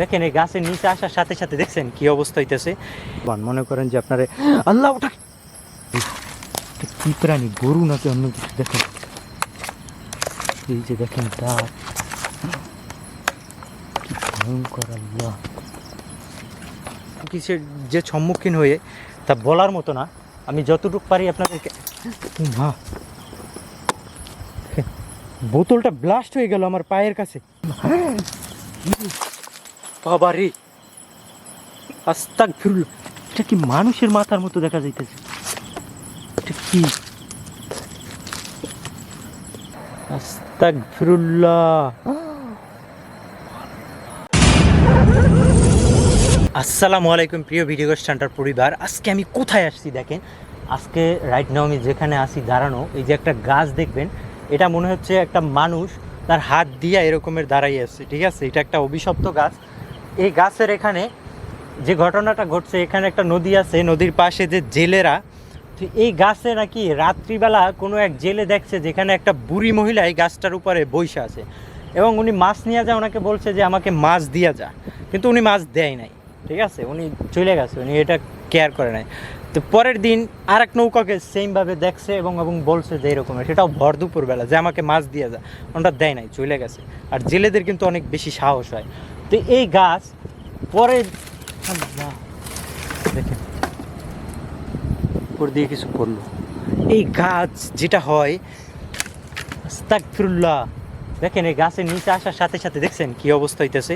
দেখেন এই গাছের নিচে আসার সাথে সাথে দেখছেন কি অবস্থা হইতেছে? মনে করেন যে আপনার আল্লাহ ওটা কি প্রাণী গরু নাকি অন্য কিছু? দেখেন। এই যে দেখেন দাঁত কি ভয়ঙ্কর আল্লাহ। কিসের যে সম্মুখীন হয়ে তা বলার মতো না। আমি যতটুকু পারি আপনাদেরকে মা। বোতলটা ব্লাস্ট হয়ে গেল আমার পায়ের কাছে। আস্তাক এটা কি মানুষের মাথার মতো দেখা যাইতেছে? এটা কি? আস্তাক আসসালামু আলাইকুম প্রিয় ভিডিও স্ট্যান্ডার পরিবার, আজকে আমি কোথায় আসছি দেখেন? আজকে রাইট নাও আমি যেখানে আসি দাঁড়ানো, এই যে একটা গাছ দেখবেন, এটা মনে হচ্ছে একটা মানুষ তার হাত দিয়ে এরকমের দাঁড়াই আছে, ঠিক আছে? এটা একটা অভিশপ্ত গাছ। এই গাছের এখানে যে ঘটনাটা ঘটছে, এখানে একটা নদী আছে, নদীর পাশে যে জেলেরা, তো এই গাছে নাকি রাত্রিবেলা কোনো এক জেলে দেখছে যেখানে একটা বুড়ি মহিলা এই গাছটার উপরে বৈশা আছে। এবং উনি মাছ নিয়ে যা ওনাকে বলছে যে আমাকে মাছ দিয়া যা। কিন্তু উনি মাছ দেয় নাই, ঠিক আছে? উনি চলে গেছে, উনি এটা কেয়ার করে নাই। তো পরের দিন আর এক নৌকাকে সেমভাবে দেখছে এবং এবং বলছে যে এরকমের সেটাও ভর দুপুরবেলা যে আমাকে মাছ দিয়ে যা। ওনারা দেয় নাই, চলে গেছে। আর জেলেদের কিন্তু অনেক বেশি সাহস হয়। তো এই গাছ পরে দেখেন। উপর দিয়ে কিছু করল এই গাছ যেটা হয় দেখেন এই গাছের নিচে আসার সাথে সাথে দেখছেন কি অবস্থা হইতেছে?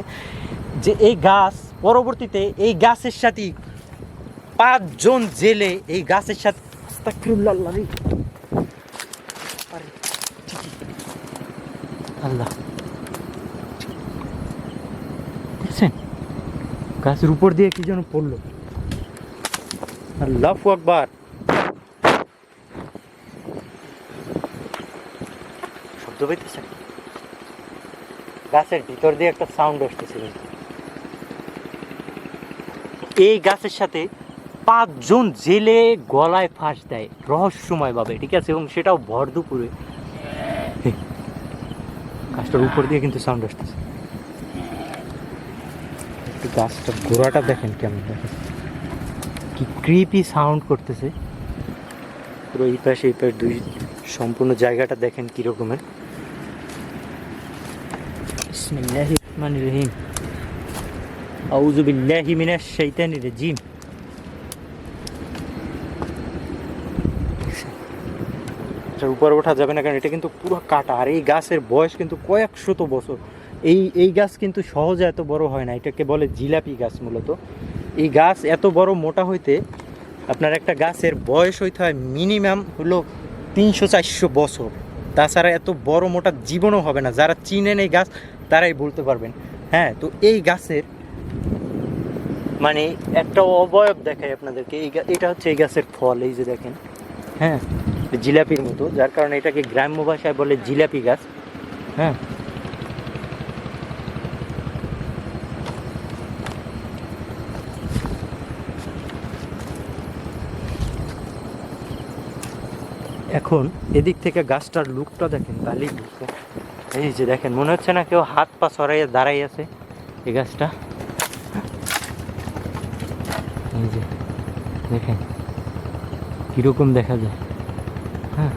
যে এই গাছ পরবর্তীতে এই গাছের সাথে পাঁচজন জেলে এই গাছের সাথে আল্লাহ। গাছের উপর দিয়ে কি যেন পড়ল। আল্লাহ আকবার। শব্দ পাইতেছেন গাছের ভিতর দিয়ে একটা সাউন্ড আসতেছে কিন্তু। এই গাছের সাথে পাঁচজন জেলে গলায় ফাঁস দেয় রহস্যময় ভাবে ঠিক আছে? এবং সেটাও ভর দুপুরে। গাছটার উপর দিয়ে কিন্তু সাউন্ড আসতেছে। গাছটা গোড়াটা দেখেন কেমন দেখেন। কি ক্রিপি সাউন্ড করতেছে। পুরো এই পাশে এই পাশে দুই সম্পূর্ণ জায়গাটা দেখেন কি রকমের। বিসমিল্লাহির রহমানির রহিম। আউযু বিল্লাহি মিনাশ শাইতানির রাজিম। এটার উপরে ওঠা যাবে না, কারণ এটা কিন্তু পুরো কাটা। আর এই গাছের বয়স কিন্তু কয়েক শত বছর। এই এই গাছ কিন্তু সহজে এত বড় হয় না, এটাকে বলে জিলাপি গাছ মূলত। এই গাছ এত বড় মোটা হইতে আপনার একটা গাছের বয়স হইতে হয় মিনিমাম হলো তিনশো চারশো বছর। তাছাড়া এত বড় মোটা জীবনও হবে না, যারা চিনেন এই গাছ তারাই বলতে পারবেন। হ্যাঁ তো এই গাছের মানে একটা অবয়ব দেখায় আপনাদেরকে, এই এটা হচ্ছে এই গাছের ফল, এই যে দেখেন। হ্যাঁ জিলাপির মতো, যার কারণে এটাকে গ্রাম্য ভাষায় বলে জিলাপি গাছ। হ্যাঁ এখন এদিক থেকে গাছটার লুকটা দেখেন বুঝবেন এই যে দেখেন, মনে হচ্ছে না কেউ হাত পা সরাইয়ে দাঁড়াই আছে এই গাছটা। এই যে, দেখেন, কীরকম দেখা যায়। হ্যাঁ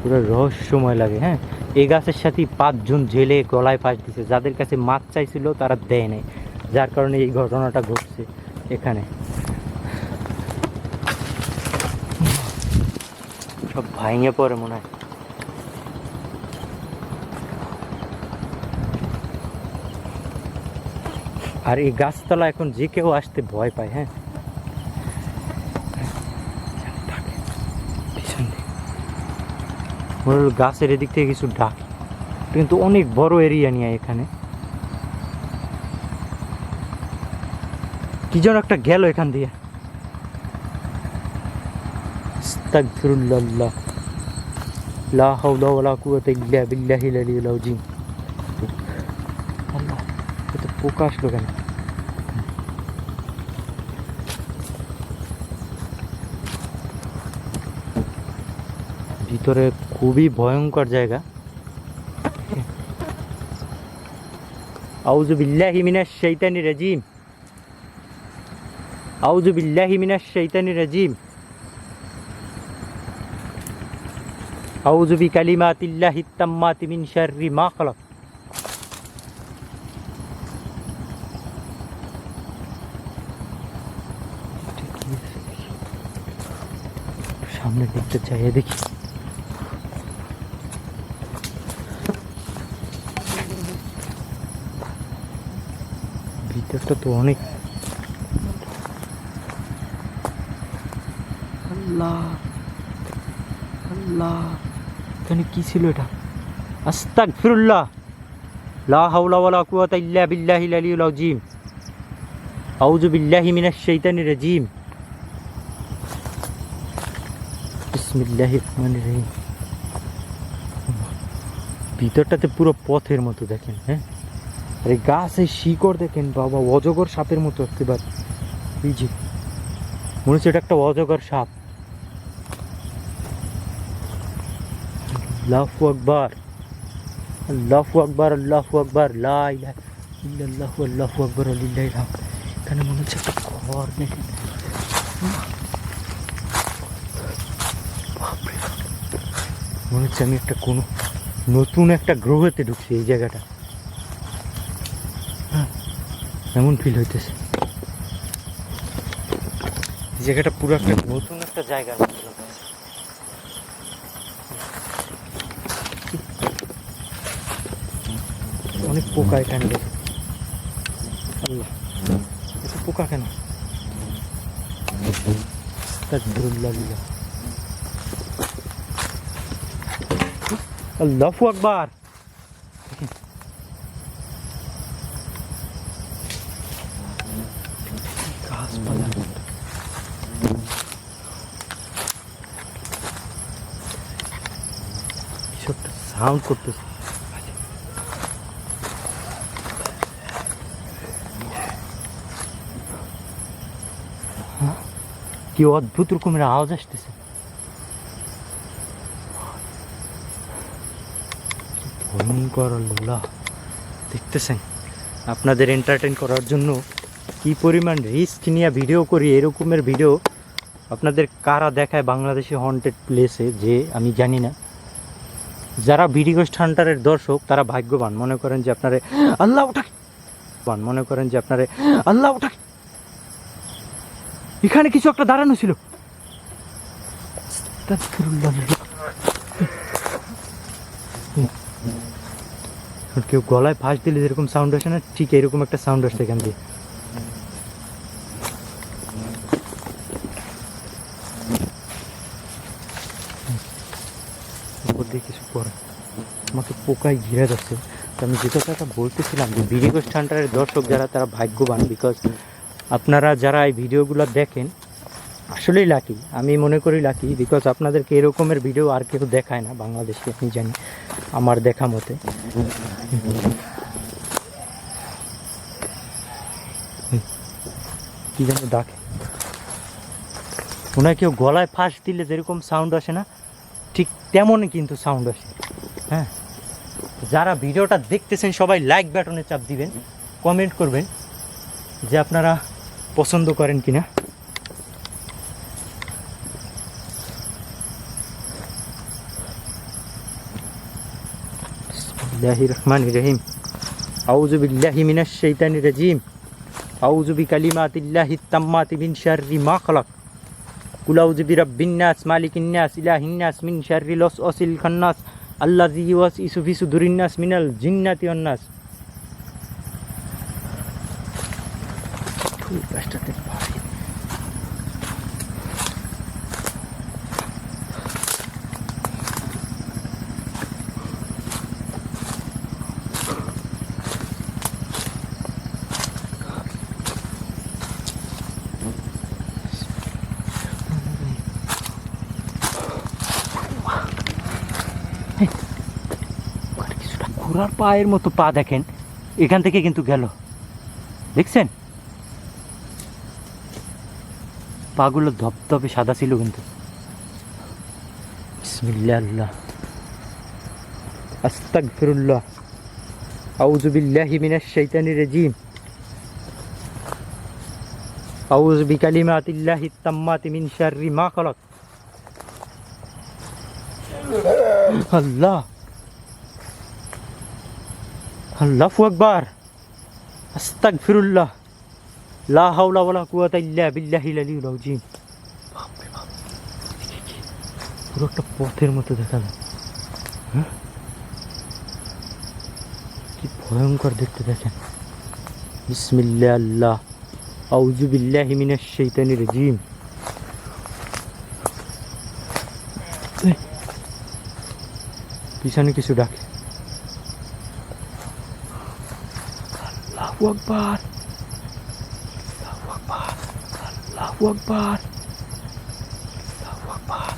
পুরো রহস্যময় লাগে হ্যাঁ। এই গাছের সাথে পাঁচজন জেলে গলায় ফাঁস দিছে, যাদের কাছে মাছ চাইছিল তারা দেয় নাই, যার কারণে এই ঘটনাটা ঘটছে এখানে সব ভাঙে পড়ে মনে হয়। আর এই গাছতলা এখন যে কেউ আসতে ভয় পায় হ্যাঁ? মনে গাছের এদিক থেকে কিছু ডাক। কিন্তু অনেক বড় এরিয়া নিয়ে এখানে। কি যেন একটা গেল এখান দিয়ে। আস্তাগফিরুল্লাহ। লা হাওলা ওয়ালা কুওয়াতা ইল্লা বিল্লাহিল আলিয়্যিল আযীম আল্লাহ এত পোকা আসলো কেন? ভিতরে খুবই ভয়ঙ্কর জায়গা। আউযু বিল্লাহি মিনাশ শাইতানির রাজিম। আউযু বিল্লাহি মিনাশ শাইতানির রাজিম। আউযু বিকালিমাতিল্লাহি তাম্মাতি মিন শাররি মা খালাক। সামনে দেখতে চাই দেখি। ভিতরটা তো অনেক। আল্লাহ আল্লাহ। এখানে কি ছিল এটা? আস্তাক ফিরুল্লাহ লা হাওলা ওয়ালা কুওয়াতা ইল্লা বিল্লাহিল আলিয়্যিল আযীম। আউযু বিল্লাহি মিনাশ শাইতানির রাজীম। বিসমিল্লাহির রহমানির রহিম ভিতরটাতে পুরো পথের মতো দেখেন হ্যাঁ? আরে গাছের শিকড় দেখেন, বাবা, অজগর সাপের মতো এই যে, মনে হচ্ছে এটা একটা অজগর সাপ। আল্লাহু আকবার আল্লাহু আকবার আল্লাহু আকবার লা ইলাহা ইল্লাল্লাহু আল্লাহু আকবার লিল্লাহিল হামদ এখানে মনে হচ্ছে একটা ঘর দেখেন। মনে হচ্ছে আমি একটা কোনো নতুন একটা গ্রহতে ঢুকছি এই জায়গাটা। হ্যাঁ, এমন ফিল হইতেছে। এই জায়গাটা পুরো একটা নতুন একটা জায়গা অনেক পোকা এখানে দেখো। আল্লাহ এত পোকা কেন? লিল্লাহ। আকবার। গাছপালা সাউন্ড করতেছে। কি অদ্ভুত রকমের আওয়াজ আসতেছে। ভয়ঙ্কর আল্লাহ, দেখতেছেন? আপনাদের এন্টারটেন করার জন্য কি পরিমাণ রিস্ক নিয়ে ভিডিও করি, এরকমের ভিডিও আপনাদের কারা দেখায় বাংলাদেশে হন্টেড প্লেসে যে আমি জানি না। যারা ভিডিওস্ট হান্টারের দর্শক, তারা ভাগ্যবান। মনে করেন যে আপনারে আল্লাহ ওঠা মনে করেন যে আপনারে আল্লাহ ওঠা এখানে কিছু একটা দাঁড়ানো ছিল। কেউ গলায় ফাঁস দিলে যেরকম সাউন্ড আসে না, ঠিক এরকম একটা সাউন্ড আসছে এখান দিয়ে। কিছু পরে আমাকে পোকায় ঘিরে যাচ্ছে তো আমি যে কথাটা বলতেছিলাম যে ভিডিও স্ট্যান্ডার্ডের দর্শক যারা, তারা ভাগ্যবান বিকজ আপনারা যারা এই ভিডিওগুলো দেখেন, আসলেই লাকি আমি মনে করি লাকি বিকজ আপনাদেরকে এরকমের ভিডিও আর কেউ দেখায় না, বাংলাদেশে আমি জানি আমার দেখা মতে। কি যেন ডাকে। হয় কেউ গলায় ফাঁস দিলে যেরকম সাউন্ড আসে না, ঠিক তেমনই কিন্তু সাউন্ড আসে। হ্যাঁ? যারা ভিডিওটা দেখতেছেন, সবাই লাইক বাটনে চাপ দিবেন কমেন্ট করবেন, যে আপনারা পছন্দ করেন কিনা? বিসমিল্লাহি রহমান রহিম। আউযু বিল্লাহি মিনাশ শাইতানির রাজিম। আউযু বিকালিমাতিল্লাহি তাম্মাতি মিন শাররি মা খালাক। কুল আউযু বিরাব্বিন মিন শাররিল ওয়াসওয়াসিল খান্নাস। আল্লাযী ইউওয়াসওয়িসু ফি সুদুরিন নাস মিনাল জিন্নাতি ওয়ান নাস। ফুল গাছটাতে ঘোড়ার পায়ের মতো পা দেখেন। এখান থেকে কিন্তু গেল। দেখছেন? পাগুলো ধপধপে সাদা ছিল কিন্তু। বিসমিল্লাহ। আল্লাহ আস্তাগফিরুল্লাহ। আউযু বিল্লাহি মিনাশ শাইতানির রাজিম। আউযু বিকালিমাতিল্লাহি তাম্মাতি মিন শাররি মা খালাক। আল্লাহ। আল্লাহু আকবার। আস্তাগফিরুল্লাহ। লা হাওলা ওয়ালা কুওয়াতা ইল্লা বাপ এদিকে কি? পুরো একটা পথের মতো দেখা যায় হ্যাঁ? কি ভয়ঙ্কর দেখতে দেখেন। বিসমিল্লাহ আল্লাহ আউযু বিল্লাহি মিনাশ শাইতানির রাজিম। পিছনে কিছু ডাকে। আল্লাহু আকবার। আল্লাহু আকবার আল্লাহু আকবার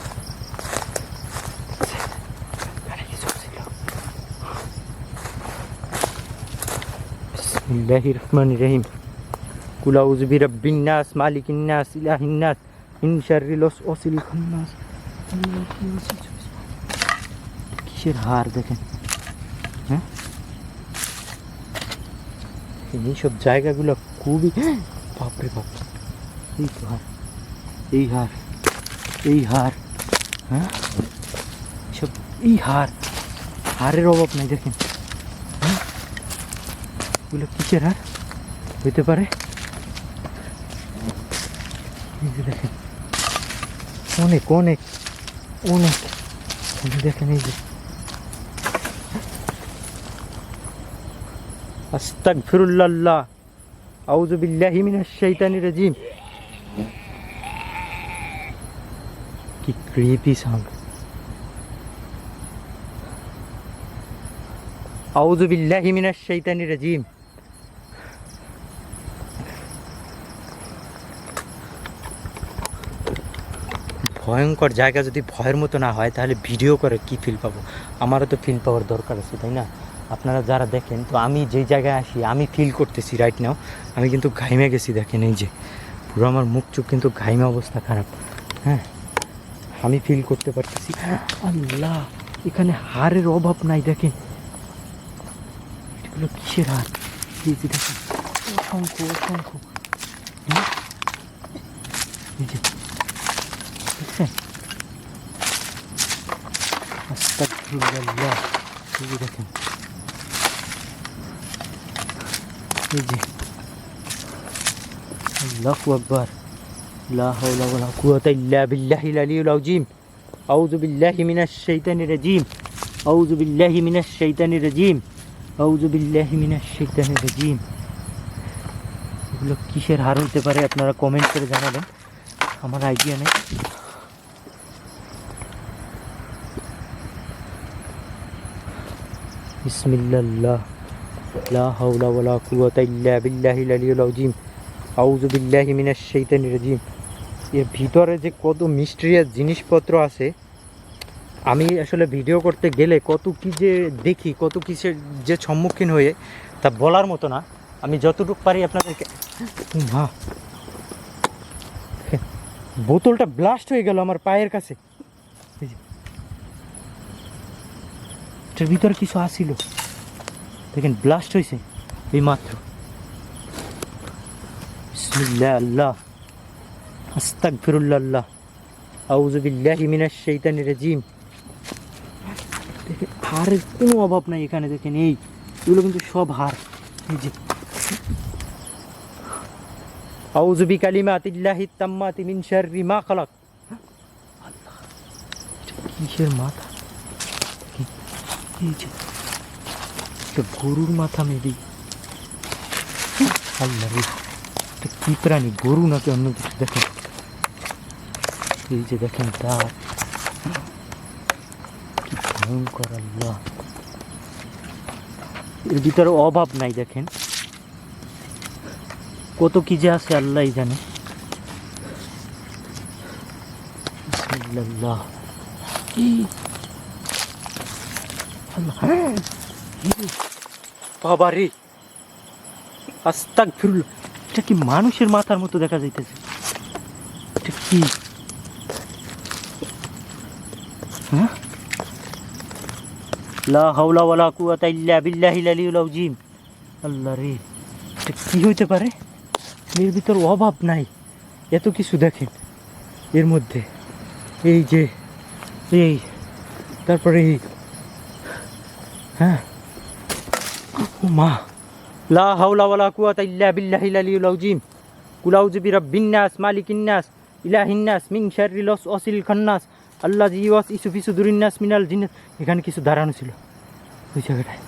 এখানে কিছু ছিল বিসমিল্লাহির রহমানির রহিম কুল আউযু বিরাব্বিন নাস মালিকিন নাস ইলাহিন নাস মিন শাররিল ওয়াসওয়াসিল খান্নাস কিসের হার দেখেন হ্যাঁ এইসব জায়গাগুলো খুবই বাপরে বাপ এই হার। এই হার। এই হার। হ্যাঁ? সব এই হার। হারের অভাব নাই, দেখেন। হ্যাঁ? এগুলো কিসের হার? হইতে পারে? দেখেন। অনেক অনেক অনেক। দেখেন, এই যে। আস্তাগফিরুল্লাহ। আউযু বিল্লাহি মিনাশ শাইতানির রাজিম। ক্রিপি সাউন্ড আউযু বিল্লাহি মিনাশ শাইতানির রাজিম। ভয়ঙ্কর জায়গা যদি ভয়ের মতো না হয়, তাহলে ভিডিও করে কি ফিল পাবো? আমারও তো ফিল পাওয়ার দরকার আছে, তাই না? আপনারা যারা দেখেন, তো আমি যেই জায়গায় আসি, আমি ফিল করতেছি রাইট নাও আমি কিন্তু ঘাইমে গেছি, দেখেন এই যে। পুরো আমার মুখ চোখ কিন্তু ঘাইমে অবস্থা খারাপ হ্যাঁ? আমি ফিল করতে পারতেছি আল্লাহ, এখানে হারের অভাব নাই, দেখেন। এগুলো কিসের হার? এই দেখেন, অসংখ্য অসংখ্য। হ্যাঁ? দেখেন। আকবার। লা হাওলা ওয়ালা কুওয়াতা ইল্লা বিল্লাহিল আলিয়্যিল আযীম। আউযু বিল্লাহি মিনাশ শাইতানির রাজীম। আউযু বিল্লাহি মিনাশ শাইতানির রাজীম। আউযু বিল্লাহি মিনাশ শাইতানির রাজীম। এগুলো কিসের হার হইতে পারে আপনারা কমেন্ট করে জানাবেন। আমার আইডিয়া নেই। বিসমিল্লাহ লা হাওলা ওয়ালা কুওয়াতা ইল্লা বিল্লাহিল আলিয়্যিল আযীম। আউযু বিল্লাহি মিনাশ শাইতানির রাজীম। এর ভিতরে যে কত মিস্ট্রিয়াস জিনিসপত্র আছে, আমি আসলে ভিডিও করতে গেলে কত কি যে দেখি, কত কিসের যে সম্মুখীন হয়ে তা বলার মতো না। আমি যতটুকু পারি আপনাদেরকে মা বোতলটা ব্লাস্ট হয়ে গেল আমার পায়ের কাছে। এটার ভিতরে কিছু আসিল। দেখেন ব্লাস্ট হয়েছে এই মাত্র আল্লাহ। আস্তাগফিরুল্লাহ আউযু বিল্লাহি মিনাশ শাইতানির রাজিম। হারের কোনো অভাব নাই এখানে, দেখেন এই, এগুলো কিন্তু সব হার এই যে। আউযু বিকালিমাতিল্লাহি তাম্মাতি মিন শাররি মা খালাক। কিসের মাথা? এই যে গরুর মাথা মেবি। আল্লাহ এটা কি প্রাণী? গরু নাকি অন্য কিছু? দেখেন এই যে দেখেন কি ভয়ঙ্কর আল্লাহ। এর ভিতরে অভাব নাই দেখেন। কত কি যে আছে আল্লাহ জানে। আল্লাহ হ্যাঁ। বাবা রে। আস্তাক ফিরুল এটা কি মানুষের মাথার মতো দেখা যাইতেছে। এটা কি হ্যাঁ লা হাওলা ওয়ালা কুয়াতা ইল্লা বিল্লাহিল আলিউল আযীম। আল্লাহ রে, এটা হইতে পারে? এর ভিতর অভাব নাই। এত কিছু দেখেন এর মধ্যে। এই যে, এই, তারপরে এই হ্যাঁ? মা, লা হাওলা ওয়ালা কুয়াতা ইল্লা বিল্লাহিল আলিউল আযীম। কুল আউযু বিরাব্বিন নাস, মালিকিন নাস, ইলাহিন নাস, মিন শাররিল ওয়াসওয়াসিল খান্নাস। আল্লাযী ইউওয়াসউসু ফি সুদুরিন নাস মিনাল জিন্নাত। এখানে কিছু দাঁড়ানো ছিল। ওই জায়গাটায়।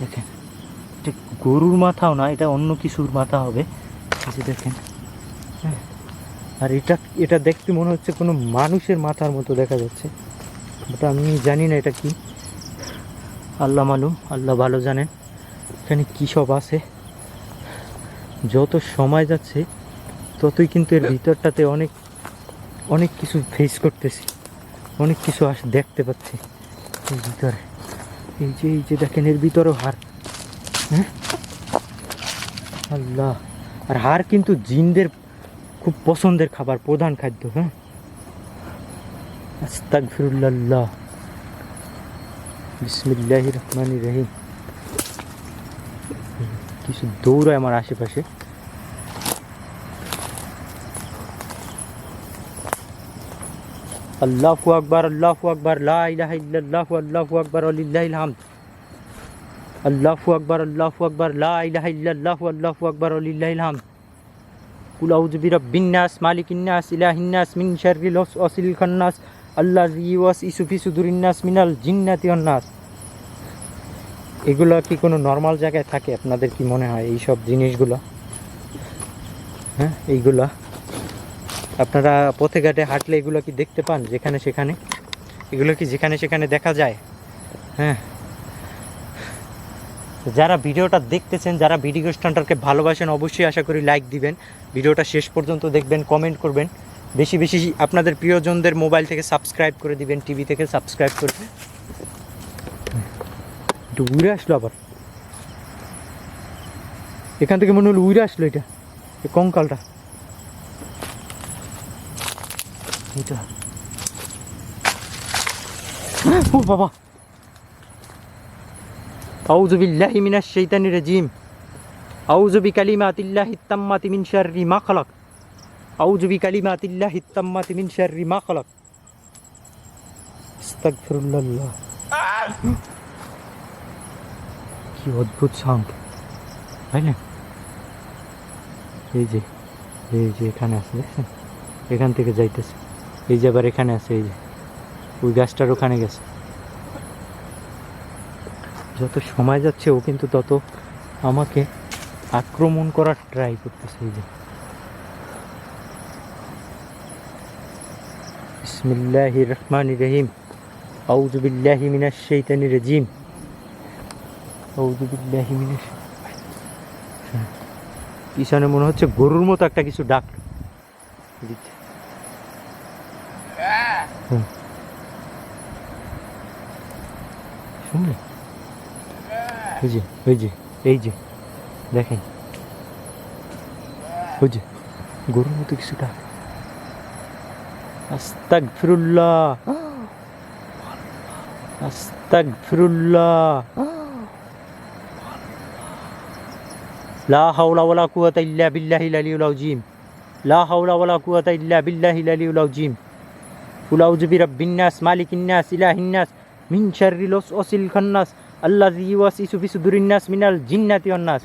দেখেন এটা গরুর মাথাও না, এটা অন্য কিছুর মাথা হবে। যে দেখেন। হ্যাঁ। আর এটা এটা দেখতে মনে হচ্ছে কোনো মানুষের মাথার মতো দেখা যাচ্ছে। ওটা আমি জানি না এটা কি। আল্লাহ মালুম, আল্লাহ ভালো জানেন। এখানে কী সব আছে? যত সময় যাচ্ছে, ততই কিন্তু এর ভিতরটাতে অনেক অনেক কিছু ফেস করতেছি। অনেক কিছু আস দেখতে পাচ্ছি। এর ভিতরে। এই যে এই যে দেখেন, এর ভিতরেও হার। হ্যাঁ? আল্লাহ। আর হার কিন্তু জিনদের খুব পছন্দের খাবার, প্রধান খাদ্য হ্যাঁ? আস্তাগফিরুল্লাহ। বিসমিল্লাহ রহমান রহিম। কিছু দৌড়ায় আমার আশেপাশে। আল্লাহু আকবার আল্লাহু আকবার লা ইলাহা ইল্লাল্লাহু আল্লাহু আকবার ওয়ালিল্লাহিল হামদ আল্লাহু আকবার আল্লাহু আকবার লা ইলাহা ইল্লাল্লাহু আল্লাহু আকবার ওয়ালিল্লাহিল হামদ কুল আউযু বিরাব্বিন নাস মালিকিন নাস ইলাহিন নাস মিন শাররিল ওয়াসওয়াসিল খান্নাস আল্লাযী ইউওয়াসউসু ফি সুদুরিন নাস মিনাল জিন্নাতি ওয়ান নাস এগুলো কি কোনো নর্মাল জায়গায় থাকে? আপনাদের কি মনে হয় এই সব জিনিসগুলো? হ্যাঁ এইগুলা? আপনারা পথে ঘাটে হাঁটলে এগুলো কি দেখতে পান? যেখানে সেখানে? এগুলো কি যেখানে সেখানে দেখা যায়? হ্যাঁ। যারা ভিডিওটা দেখতেছেন, যারা ভিডিও স্ট্যান্ডারকে ভালোবাসেন, অবশ্যই আশা করি লাইক দিবেন। ভিডিওটা শেষ পর্যন্ত দেখবেন, কমেন্ট করবেন। বেশি বেশি আপনাদের প্রিয়জনদের মোবাইল থেকে সাবস্ক্রাইব করে দিবেন, টিভি থেকে সাবস্ক্রাইব করে একটু উড়ে আসলো আবার। এখান থেকে মনে হলো উড়ে আসলো এটা, এই কঙ্কালটা। এটা ও বাবা আউযু বিল্লাহি মিনাশ শাইতানির রাজিম আউযু বিকালিমাতিল্লাহি তাম্মাতি মিন শাররি মা খালাক আউযু বিকালিমাতিল্লাহি তাম্মাতি মিন শাররি মা খালাক আস্তাগফিরুল্লাহ কি অদ্ভুত সাউন্ড তাই না? এই যে এই যে এখানে আছে, দেখছেন? এখান থেকে যাইতেছে। এই যে আবার এখানে আছে, এই যে। ওই গাছটার ওখানে গেছে। যত সময় যাচ্ছে, ও কিন্তু তত আমাকে আক্রমণ করার ট্রাই করতেছে, এই যে। বিসমিল্লাহি রহমান রহিম আউযু বিল্লাহি মিনাশ শাইতানির রাজিম আউযু বিল্লাহি মিনাশ পিছনে মনে হচ্ছে গরুর মতো একটা কিছু ডাক। দিচ্ছে হুম। শুনলে ওই যে ওই যে এই যে দেখেন ওই যে গরুর মতো কিছু ডাক আস্তাক ফিরুল্লাহ আস্তাক ফিরুল্লাহ লা হাওলা ওয়ালা কুওয়াতা ইল্লা বিল্লাহিল আলিয়্যিল আযীম লা হাওলা ওয়ালা কুওয়াতা ইল্লা বিল্লাহিল আলিয়্যিল আযীম কুল আউযু বিরাব্বিন নাস মালিকিন নাস ইলাহিন নাস মিন শাররিল ওয়াসওয়াসিল খান্নাস আল্লাযী ইউওয়াসউসু ফি সুদুরিন মিনাল জিন্নাতি ওয়ান নাস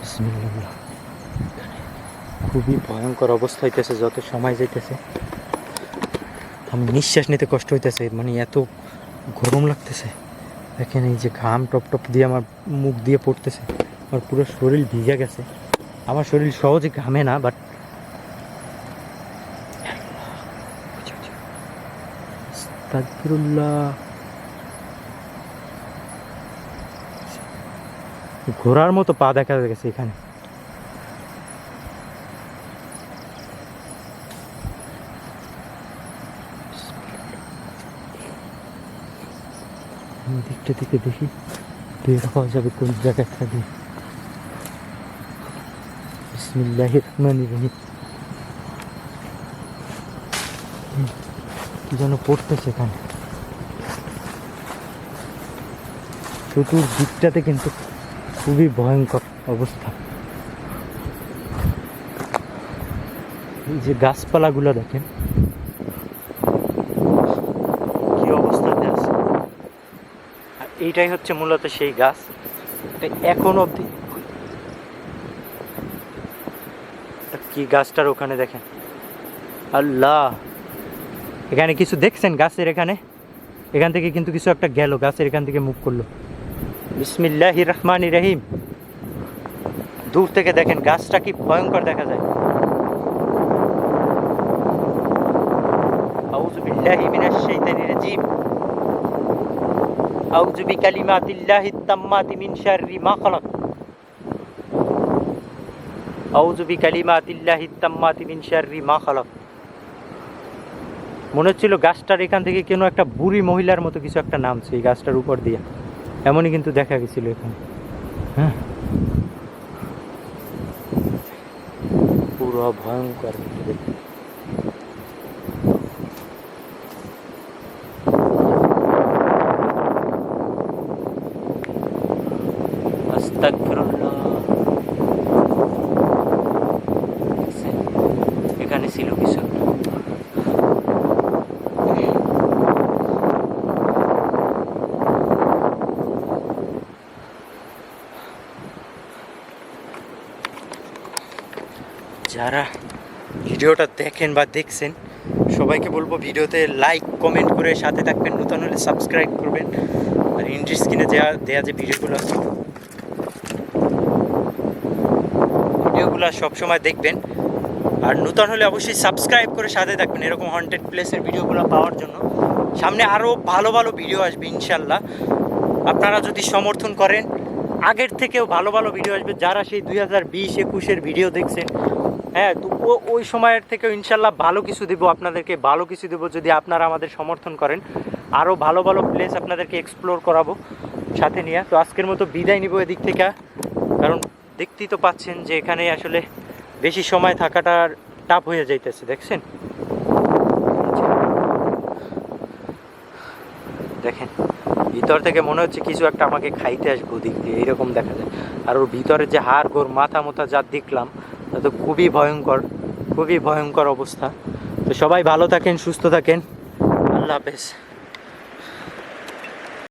বিসমিল্লাহ। খুবই ভয়ঙ্কর অবস্থা হইতেছে, যত সময় যাইতেছে। আমি নিঃশ্বাস নিতে কষ্ট হইতেছে মানে এত গরম লাগতেছে। দেখেন এই যে ঘাম টপ টপ দিয়ে আমার মুখ দিয়ে পড়তেছে। আমার পুরো শরীর ভিজে গেছে। আমার শরীর সহজে ঘামে না বাট ঘোরার মতো পা দেখা গেছে এখানে। দিকটা থেকে দেখি, বের হওয়া যাবে কোন জায়গাটা দিয়ে। বিসমিল্লাহ রহমান রহিম। যেন পড়তেছে এখানে চতুর্দিকটাতে কিন্তু খুবই ভয়ঙ্কর অবস্থা। এই যে গাছপালাগুলো দেখেন কি অবস্থাতে আছে আর এইটাই হচ্ছে মূলত সেই গাছ। এখন অবধি কি গাছটার ওখানে দেখেন? আল্লাহ! এখানে কিছু দেখছেন গাছের এখানে? এখান থেকে কিন্তু কিছু একটা গেল, গাছের এখান থেকে মুখ করল। বিসমিল্লাহ রহমান রহিম। দূর থেকে দেখেন গাছটা কি ভয়ঙ্কর দেখা যায়। আউযু বিল্লাহি মিনাশ শাইতানির আউযু বিকালিমাতিল্লাহি তাম্মাতি মিন শাররি মা খালাক আউযু বিকালিমাতিল্লাহি তাম্মাতি মিন শাররি মা খালাক মনে হচ্ছিল গাছটার এখান থেকে কেন একটা বুড়ি মহিলার মতো কিছু একটা নামছে এই গাছটার উপর দিয়ে। এমনই কিন্তু দেখা গেছিল এখানে। হ্যাঁ। পুরো ভয়ঙ্কর আস্তাগফিরুল্লাহ এখানে ছিল কিছু যারা ভিডিওটা দেখেন বা দেখছেন, সবাইকে বলব ভিডিওতে লাইক কমেন্ট করে সাথে থাকবেন, নতুন হলে সাবস্ক্রাইব করবেন। আর ইন্ট্রি স্ক্রিনে দেওয়া দেওয়া যে ভিডিওগুলো আছে, ভিডিওগুলো সবসময় দেখবেন। আর নতুন হলে অবশ্যই সাবস্ক্রাইব করে সাথে থাকবেন, এরকম হন্টেড প্লেসের ভিডিওগুলো পাওয়ার জন্য। সামনে আরও ভালো ভালো ভিডিও আসবে ইনশাল্লাহ আপনারা যদি সমর্থন করেন, আগের থেকেও ভালো ভালো ভিডিও আসবে। যারা সেই দুই হাজার বিশ একুশের ভিডিও দেখছেন হ্যাঁ তো ওই সময়ের থেকে ইনশাল্লাহ ভালো কিছু দেবো আপনাদেরকে, ভালো কিছু দেবো যদি আপনারা আমাদের সমর্থন করেন। আরও ভালো ভালো প্লেস আপনাদেরকে এক্সপ্লোর করাবো সাথে নিয়ে। তো আজকের মতো বিদায় নিব এদিক থেকে। কারণ দেখতেই তো পাচ্ছেন যে এখানে আসলে বেশি সময় থাকাটা টাফ হয়ে যাইতেছে, দেখছেন? দেখেন, ভিতর থেকে মনে হচ্ছে কিছু একটা আমাকে খাইতে আসব ওদিক দিয়ে, এইরকম দেখা যায়। আর ওর ভিতরে যে হাড় গোর মাথা মোথা যা দেখলাম তো খুবই ভয়ঙ্কর খুবই ভয়ঙ্কর অবস্থা। তো সবাই ভালো থাকেন সুস্থ থাকেন। আল্লাহ হাফেজ।